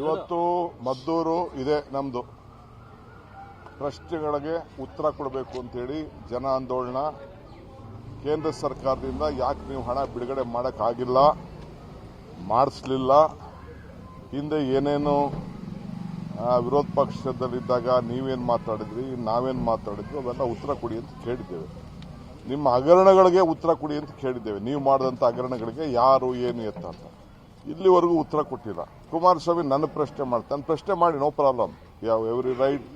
ಇವತ್ತು ಮದ್ದೂರು ಇದೆ ನಮ್ದು. ಪ್ರಶ್ನೆಗಳಿಗೆ ಉತ್ತರ ಕೊಡಬೇಕು ಅಂತೇಳಿ ಜನ ಆಂದೋಲನ ಕೇಂದ್ರ ಸರ್ಕಾರದಿಂದ ಯಾಕೆ ನೀವು ಹಣ ಬಿಡುಗಡೆ ಮಾಡೋಕ್ಕಾಗಿಲ್ಲ, ಮಾಡಿಸ್ಲಿಲ್ಲ, ಹಿಂದೆ ಏನೇನು ವಿರೋಧ ಪಕ್ಷದಲ್ಲಿದ್ದಾಗ ನೀವೇನು ಮಾತಾಡಿದ್ರಿ, ನಾವೇನು ಮಾತಾಡಿದ್ವಿ, ಅವೆಲ್ಲ ಉತ್ತರ ಕೊಡಿ ಅಂತ ಕೇಳಿದ್ದೇವೆ. ನಿಮ್ಮ ಹಗರಣಗಳಿಗೆ ಉತ್ತರ ಕೊಡಿ ಅಂತ ಕೇಳಿದ್ದೇವೆ. ನೀವು ಮಾಡಿದಂಥ ಹಗರಣಗಳಿಗೆ ಯಾರು ಏನು ಎತ್ತ ಅಂತ. ಇಲ್ಲಿವರೆಗೂ ಉತ್ತರ ಕೊಟ್ಟಿಲ್ಲ. ಕುಮಾರಸ್ವಾಮಿ ನನ್ನ ಪ್ರಶ್ನೆ ಮಾಡ್ತಾನೆ ಪ್ರಶ್ನೆ ಮಾಡಿ ನೋ ಪ್ರಾಬ್ಲಮ್ ಯಾವ ಎವ್ರಿ ರೈಟ್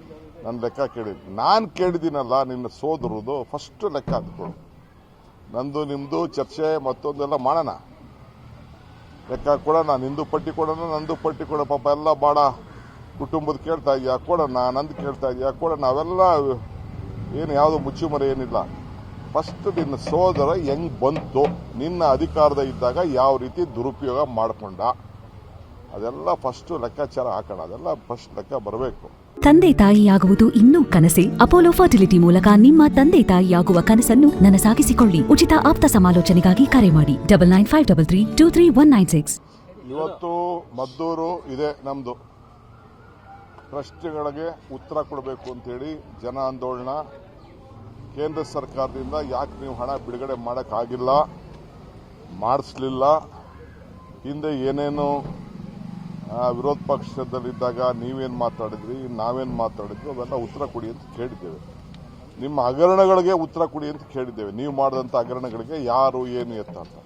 ನನ್ನ ಲೆಕ್ಕ ಕೇಳಿದ್ದು ನಾನು ಕೇಳಿದ್ದೀನಲ್ಲ ನಿನ್ನ ಸೋದರದು ಫಸ್ಟ್ ಲೆಕ್ಕ ಹಾಕ್ಕೊಳ್ಳು ನಂದು ನಿಮ್ಮದು ಚರ್ಚೆ, ಮತ್ತೊಂದೆಲ್ಲ ಮಾಡೋಣ. ಲೆಕ್ಕ ಕೊಡೋಣ ನಿಂದು ಪಟ್ಟಿ ಕೊಡೋಣ, ನಂದು ಪಟ್ಟಿ ಕೊಡ, ಪಾಪ ಎಲ್ಲ ಬಾಡ. ಕುಟುಂಬದ ಕೇಳ್ತಾ ಇದೆಯಾ? ಕೊಡೋಣ, ನಂದು ಕೇಳ್ತಾ ಇದೆಯಾ? ಕೊಡೋಣ, ಅವೆಲ್ಲ ಏನು ಯಾವುದು ಮುಚ್ಚುಮರೆ ಏನಿಲ್ಲ. ಫಸ್ಟ್ ನಿನ್ನ ಸೋದರ ಹೆಂಗ್ ಬಂತು? ನಿನ್ನ ಅಧಿಕಾರದ ಇದ್ದಾಗ ಯಾವ ರೀತಿ ದುರುಪಯೋಗ ಮಾಡ್ಕೊಂಡ? ಅದೆಲ್ಲ ಫಸ್ಟ್ ಲೆಕ್ಕಾಚಾರ ಹಾಕೋಣ. ಅದೆಲ್ಲ ಫಸ್ಟ್ ಲೆಕ್ಕ ಬರಬೇಕು. ತಂದೆ ತಾಯಿಯಾಗುವುದು ಇನ್ನೂ ಕನಸೆ. ಅಪೋಲೋ ಫರ್ಟಿಲಿಟಿ ಮೂಲಕ ನಿಮ್ಮ ತಂದೆ ತಾಯಿಯಾಗುವ ಕನಸನ್ನು ನನಸಾಗಿಸಿಕೊಳ್ಳಿ ಉಚಿತ ಆಪ್ತ ಸಮಾಲೋಚನೆಗಾಗಿ ಕರೆ ಮಾಡಿ. Double nine five double three two three one nine six ಇವತ್ತು ಮದ್ದೂರು ಇದೆ ನಮ್ಮದು ಪ್ರಶ್ನೆಗಳಿಗೆ ಉತ್ತರ ಕೊಡಬೇಕು ಅಂತೇಳಿ ಜನ ಆಂದೋಲನ. ಕೇಂದ್ರ ಸರ್ಕಾರದಿಂದ ಯಾಕೆ ನೀವು ಹಣ ಬಿಡುಗಡೆ ಮಾಡೋಕ್ಕಾಗಿಲ್ಲ? ಮಾಡಿಸ್ಲಿಲ್ಲ. ಹಿಂದೆ ಏನೇನು ವಿರೋಧ ಪಕ್ಷದಲ್ಲಿದ್ದಾಗ ನೀವೇನು ಮಾತಾಡಿದ್ರಿ, ನಾವೇನು ಮಾತಾಡಿದ್ವಿ, ಅವೆಲ್ಲ ಉತ್ತರ ಕೊಡಿ ಅಂತ ಕೇಳಿದ್ದೇವೆ. ನಿಮ್ಮ ಹಗರಣಗಳಿಗೆ ಉತ್ತರ ಕೊಡಿ ಅಂತ ಕೇಳಿದ್ದೇವೆ. ನೀವು ಮಾಡಿದಂಥ ಹಗರಣಗಳಿಗೆ ಯಾರು ಏನು ಎತ್ತ ಅಂತ.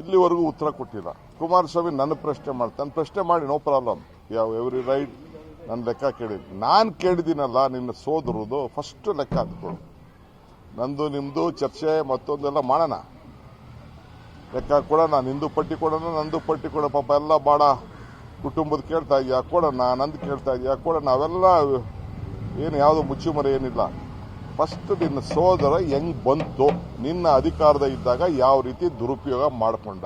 ಇಲ್ಲಿವರೆಗೂ ಉತ್ತರ ಕೊಟ್ಟಿಲ್ಲ. ಕುಮಾರಸ್ವಾಮಿ ನನ್ನ ಪ್ರಶ್ನೆ ಮಾಡ್ತಾನೆ ಪ್ರಶ್ನೆ ಮಾಡಿ ನೋ ಪ್ರಾಬ್ಲಮ್ ಯಾವ ಎವ್ರಿ ರೈಟ್ ನನ್ನ ಲೆಕ್ಕ ಕೇಳಿದ್ವಿ ನಾನು ಕೇಳಿದ್ದೀನಲ್ಲ, ನಿನ್ನ ಸೋದರದು ಫಸ್ಟ್ ಲೆಕ್ಕ ಹಾಕ್ಕೊಳ್ಳು ನಂದು ನಿಮ್ಮದು ಚರ್ಚೆ, ಮತ್ತೊಂದೆಲ್ಲ ಮಾಡೋಣ. ಲೆಕ್ಕ ಕೊಡೋಣ, ನಿಂದು ಪಟ್ಟಿ ಕೊಡೋಣ, ನಂದು ಪಟ್ಟಿ ಕೊಡೋ, ಪಾಪ ಎಲ್ಲ ಬಾಡ. ಕುಟುಂಬದ ಕೇಳ್ತಾ ಇದೆಯಾ? ಕೊಡೋಣ ನಂದು ಕೇಳ್ತಾ ಇದೆಯಾ? ಕೊಡೋಣ ಅವೆಲ್ಲ ಏನು ಯಾವುದು ಮುಚ್ಚುಮರೆ ಏನಿಲ್ಲ. ಫಸ್ಟ್ ನಿನ್ನ ಸೋದರ ಹೆಂಗ್ ಬಂತು? ನಿನ್ನ ಅಧಿಕಾರದ ಇದ್ದಾಗ ಯಾವ ರೀತಿ ದುರುಪಯೋಗ ಮಾಡಿಕೊಂಡ?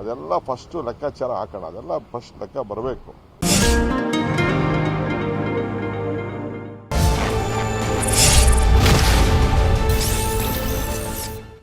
ಅದೆಲ್ಲ ಫಸ್ಟ್ ಲೆಕ್ಕಾಚಾರ ಹಾಕೋಣ. ಅದೆಲ್ಲ ಫಸ್ಟ್ ಲೆಕ್ಕ ಬರಬೇಕು.